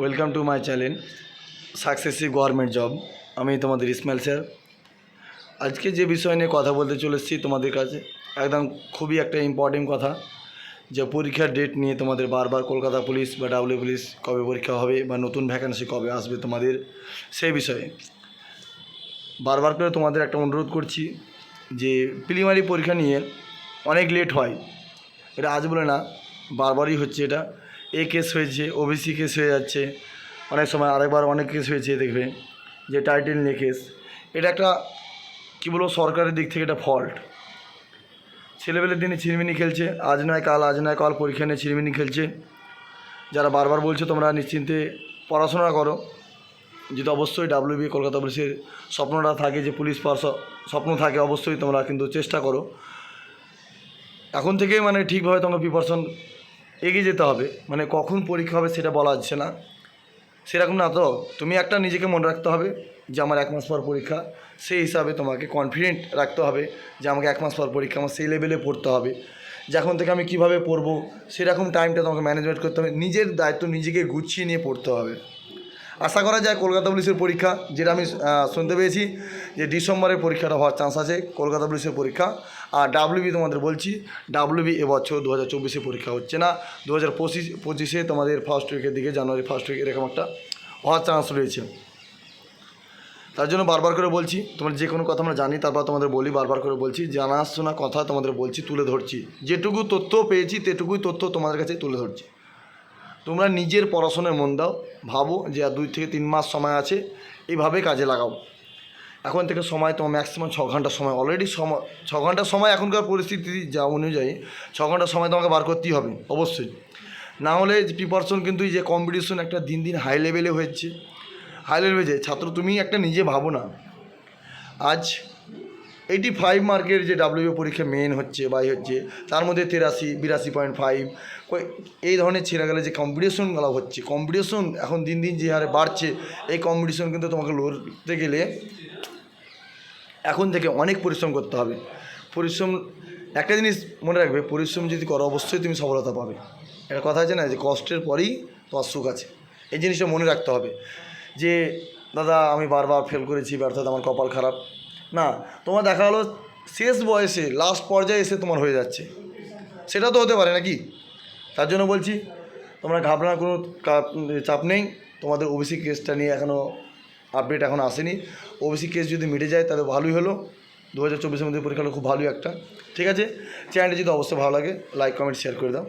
Welcome to my channel successive government job. আমি তোমাদের Ismail sir. আজকে যে বিষয় নিয়ে কথা বলতে চলে এসেছি তোমাদের কাছে, একদম খুবই একটা ইম্পর্টেন্ট কথা, যে পরীক্ষার ডেট নিয়ে তোমাদের বারবার কলকাতা পুলিশ বা ডাব্লিউ পুলিশ কবে পরীক্ষা হবে বা নতুন ভ্যাকান্সি কবে আসবে তোমাদের, সেই বিষয়ে। বারবার করে তোমাদের একটা অনুরোধ করছি যে প্রিলিমারি পরীক্ষা নিয়ে অনেক লেট হয়। এটা আজ বলে না, বারবারই হচ্ছে এটা। এ কেস হয়েছে ওবিসি কেস হয়ে যাচ্ছে। অনেক সময় আরেকবার অনেক কেস হয়েছে, দেখবে, যে টাইটেল নিয়ে কেস এটা একটা, কী বলব, সরকারের দিক থেকে এটা ফল্ট ছেলেবেলের দিনে ছিরমিনি খেলছে, আজ নয় কাল, আজ নয় কাল পরীক্ষা নিয়ে ছিরমিনি খেলছে। যারা বারবার বলছে, তোমরা নিশ্চিন্তে পড়াশোনা করো। যদি অবশ্যই ডাব্লিউবি কলকাতা পুলিশের স্বপ্নটা থাকে যে পুলিশ পাওয়ার স্বপ্ন থাকে, অবশ্যই তোমরা কিন্তু চেষ্টা করো। এখন থেকে মানে ঠিকভাবে তোমার প্রিপারেশন এগিয়ে যেতে হবে। মানে কখন পরীক্ষা হবে সেটা বলা যাচ্ছে না। সেরকম না তো। তুমি একটা নিজেকে মনে রাখতে হবে যে আমার এক মাস পর পরীক্ষা। সেই হিসাবে তোমাকে কনফিডেন্ট রাখতে হবে যে আমাকে এক মাস পর পরীক্ষা আমার সেই লেভেলে পড়তে হবে। যে এখন থেকে আমি কীভাবে পড়ব, সেরকম টাইমটা তোমাকে ম্যানেজমেন্ট করতে হবে। নিজের দায়িত্ব নিজেকে গুছিয়ে নিয়ে পড়তে হবে। আশা করা যায় কলকাতা পুলিশের পরীক্ষা, যেটা আমি শুনতে পেয়েছি যে ডিসেম্বরে পরীক্ষাটা হওয়ার চান্স আছে কলকাতা পুলিশের পরীক্ষা। আর ডাব্লিউবি তোমাদের বলছি ডাব্লিউবি এবছর দু হাজার চব্বিশে পরীক্ষা হচ্ছে না দু হাজার পঁচিশ, পঁচিশে তোমাদের ফার্স্ট উইকের দিকে জানুয়ারি ফার্স্ট উইক এরকম একটা হওয়ার চান্স রয়েছে। তার জন্য বারবার করে বলছি, তোমার যে কোনো কথা আমরা জানি, তারপর তোমাদের বলি, বারবার করে বলছি জানাশোনা কথা তোমাদের বলছি, তুলে ধরছি। যেটুকু তথ্য পেয়েছি, তেটুকুই তথ্য তোমাদের কাছে তুলে ধরছি। তোমরা নিজের পড়াশোনায় মন দাও, ভাবো যে আর দুই থেকে তিন মাস সময় আছে এইভাবে কাজে লাগাও। এখন থেকে সময় তোমার ম্যাক্সিমাম ছ ঘণ্টা সময়। অলরেডি সময় ছ ঘণ্টা সময় এখনকার পরিস্থিতি যা অনুযায়ী, ছ ঘণ্টা সময় তোমাকে বার করতেই হবে, অবশ্যই। না হলে প্রিপারেশন কিন্তু এই যে কম্পিটিশন একটা দিন দিন হাই লেভেলে হচ্ছে হাই লেভেলে ছাত্র তুমি একটা নিজে ভাবো না। আজ এইটি ফাইভ মার্কের যে ডাব্লিউ পরীক্ষা মেন হচ্ছে বাই হচ্ছে, তার মধ্যে তেরাশি, বিরাশি পয়েন্ট ফাইভ এই ধরনের ছেড়ে গেলে যে কম্পিটিশনগুলো হচ্ছে কম্পিটিশন এখন দিন দিন যে হারে বাড়ছে, এই কম্পিটিশন কিন্তু তোমাকে লড়তে গেলে এখন থেকে অনেক পরিশ্রম করতে হবে। পরিশ্রম, একটা জিনিস মনে রাখবে, পরিশ্রম যদি করো, অবশ্যই তুমি সফলতা পাবে। একটা কথা আছে না, যে কষ্টের পরেই তোমার সুখ আছে। এই জিনিসটা মনে রাখতে হবে। যে, দাদা আমি বারবার ফেল করেছি ব্যর্থতা আমার কপাল খারাপ না, তোমার দেখা হলো শেষ বয়সে লাস্ট পর্যায়ে এসে তোমার হয়ে যাচ্ছে। সেটা তো হতে পারে নাকি? তার জন্য বলছি, তোমরা ঘাবড়ানোর কোনো চাপ নেই। তোমাদের ওবিসি কেসটা নিয়ে এখনও আপডেট এখন আসেনি। ওবিসি কেস যদি মিটে যায়, তাহলে ভালোই হলো। দু হাজার চব্বিশের মধ্যে পরীক্ষা খুব ভালোই একটা। ঠিক আছে? চ্যানেলটি যদি অবশ্যই ভালো লাগে লাইক কমেন্ট শেয়ার করে দাও।